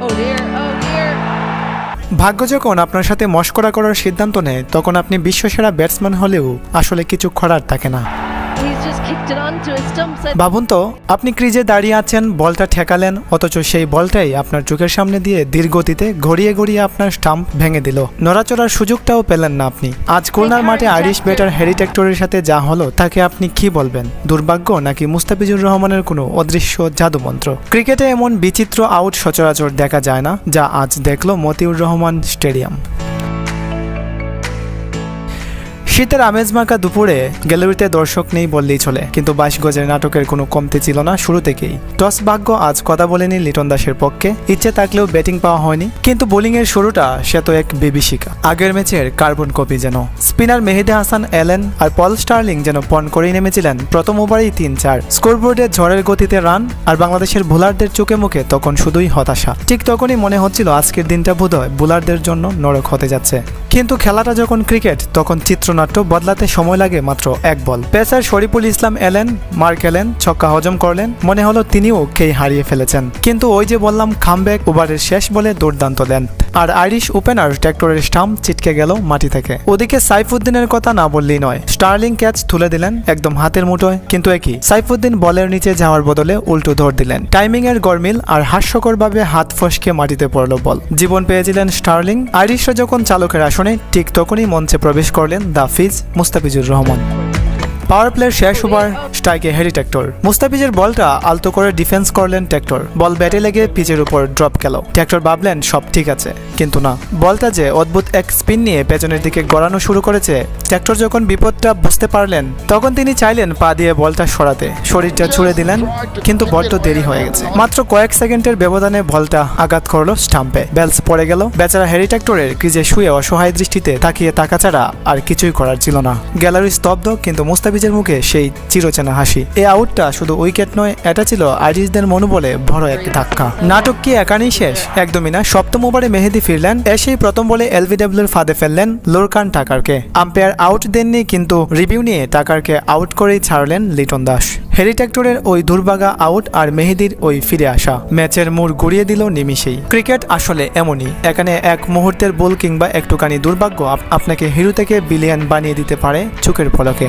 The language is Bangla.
Oh oh. ভাগ্য যখন আপনার সাথে মস্করা করার সিদ্ধান্ত নেয়, তখন আপনি বিশ্বসেরা ব্যাটসম্যান হলেও আসলে কিছু করার থাকে না ভাবুন তো আপনি ক্রিজে দাঁড়িয়ে আছেন বলটা ঠেকালেন অথচ সেই বলটাই আপনার চোখের সামনে দিয়ে ধীর গতিতে গড়িয়ে গড়িয়ে আপনার স্টাম্প ভেঙে দিল। নড়াচড়ার সুযোগটাও পেলেন না আপনি। আজ খুলনার মাঠে আইরিশ ব্যাটার হ্যারি টেক্টরের সাথে যা হলো তাকে আপনি কি বলবেন? দুর্ভাগ্য নাকি মুস্তাফিজুর রহমানের কোনো অদৃশ্য জাদুমন্ত্র? ক্রিকেটে এমন বিচিত্র আউট সচরাচর দেখা যায় না যা আজ দেখল মতিউর রহমান স্টেডিয়াম। শীতের আমেজ মাখা দুপুরে গ্যালারিতে দর্শক নেই বললেই চলে। কিন্তু বাইশ গজের নাটকের কোনো কমতি ছিল না শুরু থেকেই। টস ভাগ্য আজ কথা বলেনি লিটন দাসের পক্ষে। ইচ্ছে থাকলেও ব্যাটিং পাওয়া হয়নি, কিন্তু বোলিং এর শুরুটা সে তো এক বিভীষিকা। আগের ম্যাচের কার্বন কপি যেন। স্পিনার মেহেদে হাসান এলেন আর পল স্টার্লিং যেন পণ করেই নেমেছিলেন প্রথম ওভারেই তিন চার। স্কোরবোর্ডে ঝড়ের গতিতে রান আর বাংলাদেশের বোলারদের চোখে মুখে তখন শুধুই হতাশা। ঠিক তখনই মনে হচ্ছিল আজকের দিনটা বোধহয় বোলারদের জন্য নরক হতে যাচ্ছে। কিন্তু খেলাটা যখন ক্রিকেট, তখন চিত্রনাট্য বদলাতে সময় লাগে মাত্র এক বল। পেসার শরীফুল ইসলাম এলেন, মার্ক এলেন, ছক্কা হজম করলেন, মনে হলো তিনিও খেই হারিয়ে ফেলেছেন। কিন্তু ওই যে বললাম খামব্যাক ওভারের শেষ বলে দুর্দান্ত দেন আর আইরিশ ওপেনার ট্র্যাক্টরের স্টাম্প চিটকে গেল মাটি থেকে। ওদিকে সাইফুদ্দিনের কথা না বললেই নয়। স্টার্লিং ক্যাচ তুলে দিলেন একদম হাতের মুঠোয়, কিন্তু একই সাইফুদ্দিন বলের নিচে যাওয়ার বদলে উল্টো ধর দিলেন। টাইমিং এর গরমিল আর হাস্যকরভাবে হাত ফসকে মাটিতে পড়ল বল। জীবন পেয়েছিলেন স্টার্লিং। আইরিশরা যখন চালকের আসনে ঠিক তখনই মঞ্চে প্রবেশ করলেন the Fizz, Mustafizur Rahman. Power প্লের শেষ ওভার স্ট্রাইকে হেরি ট্যাক্টর মুস্তাফিজের বলটা আলতো করে ডিফেন্স করলেন ট্যাক্টর বল ব্যাটে লেগে পিচের উপর ড্রপ গেল। ট্যাক্টর ভাবলেন, সব ঠিক আছে। কিন্তু না। বলটা যে অদ্ভুত এক স্পিন নিয়ে পেছনের দিকে গড়ানো শুরু করেছে ট্যাক্টর যখন বিপদটা বুঝতে পারলেন, তখন তিনি চাইলেন পা দিয়ে বলটা সরাতে। শরীরটা ছুড়ে দিলেন, কিন্তু বড্ড দেরি হয়ে গেছে। মাত্র কয়েক সেকেন্ডের ব্যবধানে বলটা আঘাত করল স্টাম্পে। বেলস পড়ে গেল। বেচারা হ্যারি ট্যাক্টরের ক্রিজে শুয়ে অসহায় দৃষ্টিতে তাকিয়ে তাকা ছাড়া আর কিছুই করার ছিল না। গ্যালারি স্তব্ধ, কিন্তু মুস্তাফিজের মুখে সেই চিরচেনা হাসি। এই আউটটা শুধু উইকেট নয়, এটা ছিল আইরিশদের মনোবলে বড় এক ধাক্কা। নাটক কি একানেই শেষ? একদমই না। সপ্তম ওভারে মেহেদি ফিরলেন, এসেই প্রথম বলে এলবিডব্লিউর ফাঁদে ফেললেন লোরকান টাকারকে। আম্পায়ার আউট দেননি, কিন্তু রিভিউ নিয়ে টাকারকে আউট করেই ছাড়লেন লিটন দাস। হেরি ট্যাক্টরের ওই দুর্ভাগা আউট আর মেহেদির ওই ফিরে আসা। ম্যাচের মোড় ঘুরিয়ে দিল নিমিষেই। ক্রিকেট আসলে এমনই। এখানে এক মুহূর্তের বল কিংবা একটুখানি দুর্ভাগ্য আপ- আপনাকে হিরো থেকে বিলিয়ন বানিয়ে দিতে পারে চোখের পলকে